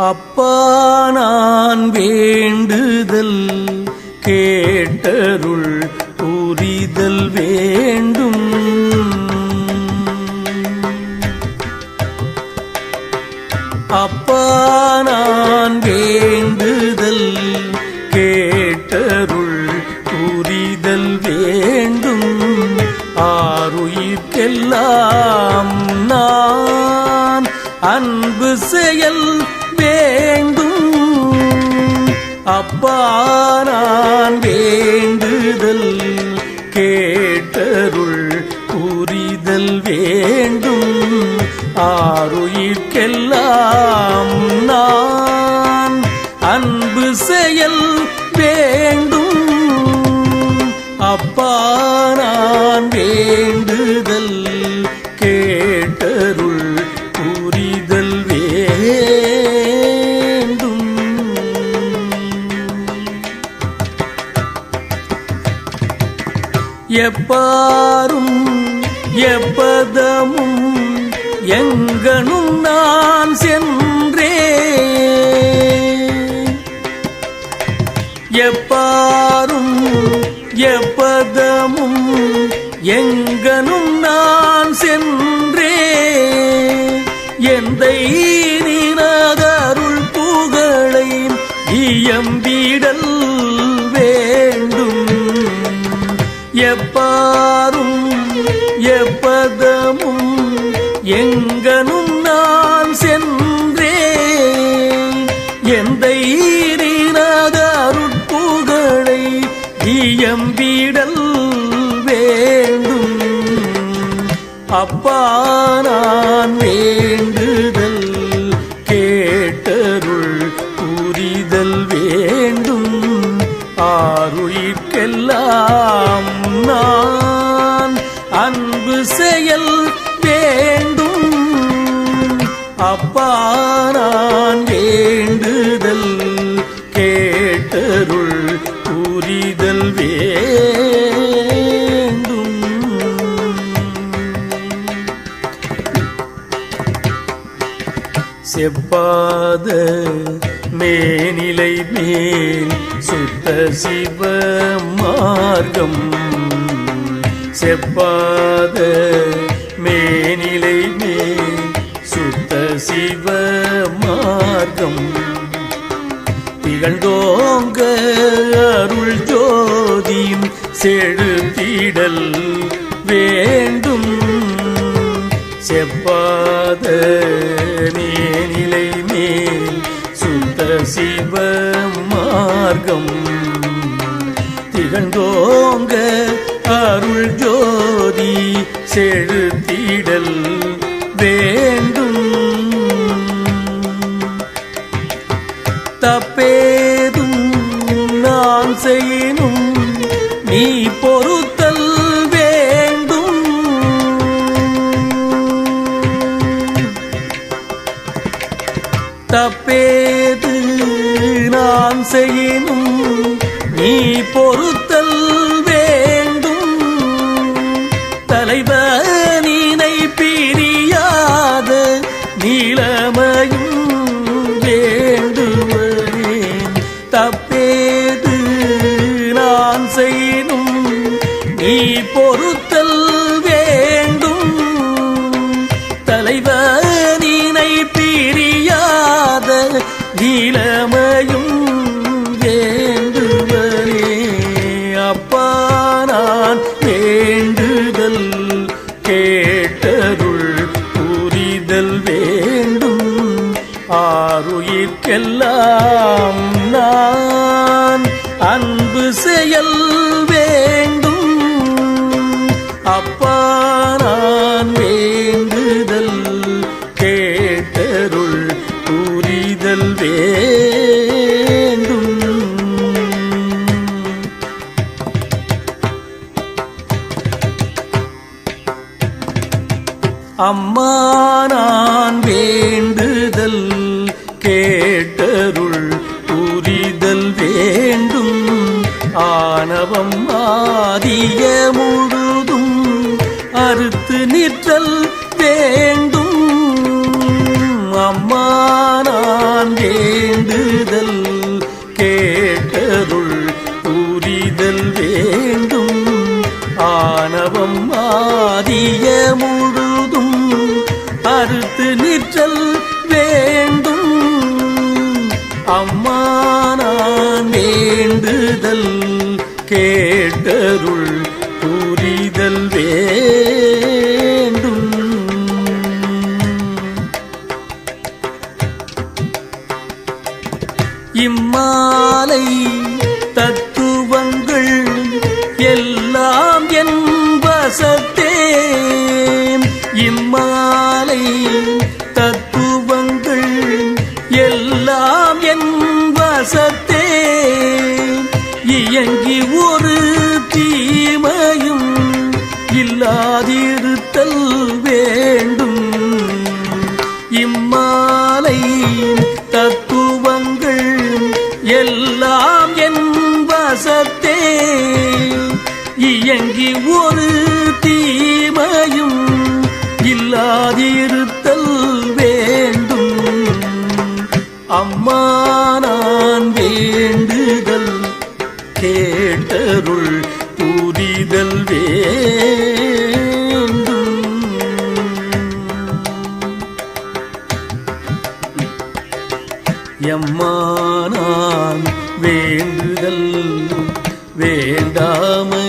அப்பா நான் வேண்டுதல் கேட்டருள் புரிதல் வேண்டும். அப்பா நான் வேண்டுதல் கேட்டருள் புரிதல் வேண்டும். ஆறுயிர்க்கெல்லாம் நான் அன்பு செயல் அப்பா நான் வேண்டுதல் கேட்டருள் புரிதல் வேண்டும். ஆறுயிர்க்கெல்லாம் நான் அன்பு செயல் வேண்டும். அப்பா எப்பாரும் எப்பதமும் எங்கனும் நான் சென்றே எப்பாரும் எப்பதமும் எங்கனும் நான் சென்றே எந்த எங்கனும் நான் சென்றேன். எந்த அருட்புகழை இயம்பிடல் வேண்டும். அப்பா நான் வேண்டுதல் கேட்டருள் புரிதல் வேண்டும். ஆறுயிர்க்கெல்லாம் சுத்த சிவ மார்க்கம் செப்பாத மேனிலை மேல் சுத்த சிவ மார்க்கம் திகழ்ந்தோங்க அருள் ஜோதியும் செழுத்திடல் வேண்டும். செப்பாத நேனிலை மேல் சுத்த சிவ மார்க்கம். திகழ்ந்தோங்க அருள் ஜோதி செழுத்திடல் வேண்டும். தப்பேதும் நான் செய்யணும் நீ பொறுத்தல் வேண்டும். தப்பேதும் நான் செய்யினும் நீ பொறுத்தல் வேண்டும். தலைவனினை பிரியாத நீளமையும் வேண்டுவரேன் தப்பேது நான் செய்யினும் நீ பொறுத்தல் வேண்டும். தலைவனினை பிரியாத நீள ஆறுயிர்க்கெல்லாம் நான் அன்பு செயல் வேண்டும். அப்பா நான் வேண்டுதல் கேட்டருள் புரிதல் வேண்டும். அம்மா நான் வேண்டும் காலம் ஆதிய முழுதும் அறுத்து நிற்றல் வேண்டும். அம்மா நான் வேண்டுதல் கேட்டருள் புரிதல் வேண்டும். ஆணவம் ஆதிய முழுதும் அறுத்து நிற்றல் வேண்டும். அம்மா நான் வேண்டுதல் கேட்டருள் புரிதல் வேண்டும். இம்மாலை தத்துவங்கள் எல்லாம் என் வசத்தே. இம்மாலை தத்துவங்கள் எல்லாம் என் வசத்தே. இயங்கி ஒரு தீமையும் இல்லாதிருத்தல் வேண்டும். இம்மாலை தத்துவங்கள் எல்லாம் என் வசத்தே. இயங்கி ஒரு தீமையும் இல்லாதிருத்தல் வேண்டும். அம்மா நான் வேண்டுக கேட்டருள் புரிதல் வேண்டும். எம்மானான் வேண்டுதல் வேண்டாமையறல்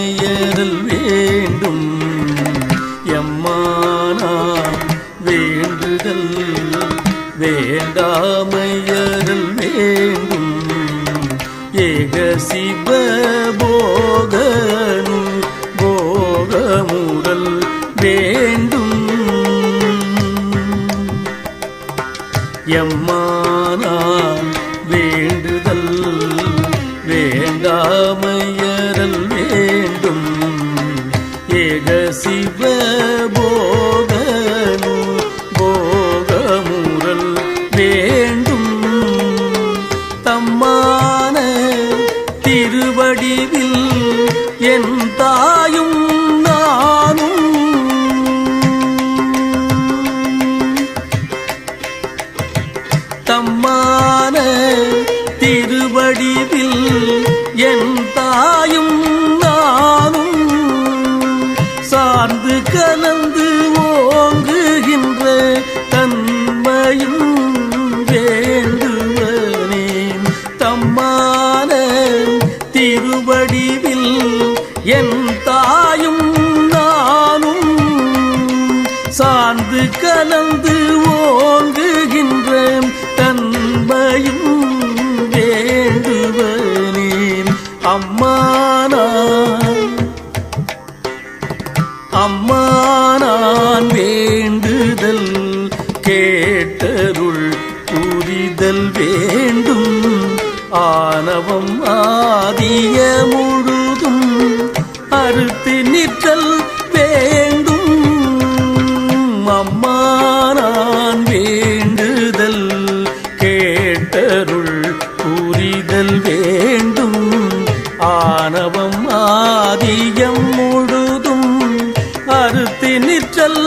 எம்மானான் ஆதிய முழுதும் அறுத்து நிற்றல் வேண்டும். அம்மா நான் வேண்டுதல் கேட்டருள் புரிதல் வேண்டும். ஆணவம் ஆதியம் முழுதும் அறுத்து நிற்றல்